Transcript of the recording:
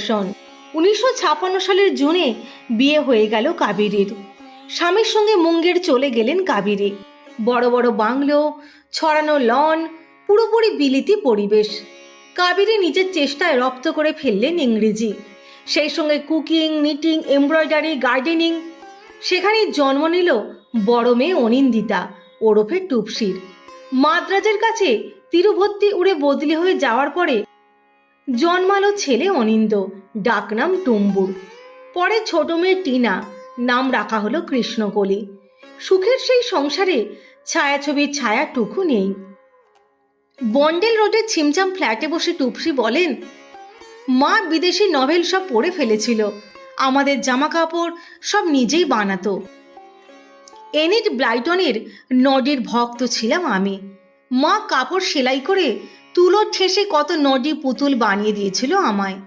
দর্শন। উনিশশো ছাপ্পান্ন সালের জুনে বিয়ে হয়ে গেল কাবেরীর। স্বামীর সঙ্গে মুঙ্গের চলে গেলেন কাবেরী। বড় বড় বাংলো, ছড়ানো লন, পুরোপুরি বিলিতি পরিবেশ। কাবেরী নিজের চেষ্টায় রপ্ত করে ফেললেন ইংরেজি। সেই সঙ্গে কুকিং, নিটিং, এমব্রয়ডারি, গার্ডেনিং। সেখানেই জন্ম নিল বড় মেয়ে অনিন্দিতা, ওরফে টুপসির। মাদ্রাজের কাছে তিরুভর্তি উড়ে বদলি হয়ে যাওয়ার পরে জন্মালো ছেলে অনিন্দ, ডাকনাম টুম্বুর। পরে ছোট মেয়ে টিনা, নাম রাখা হলো কৃষ্ণকলি। সুখের সেই সংসারে ছায়াছবির ছায়াটুকু নেই। বন্ডেল রোডের ছিমছাম ফ্ল্যাটে বসে টুপসি বলেন, মা বিদেশি নভেল সব পড়ে ফেলেছিল, আমাদের জামা কাপড় সব নিজেই বানাতো। এনিট ব্লাইটনের নডির ভক্ত ছিলাম আমি। মা কাপড় সেলাই করে তুলো ঠেসে কত নডি পুতুল বানিয়ে দিয়েছিল আমায়।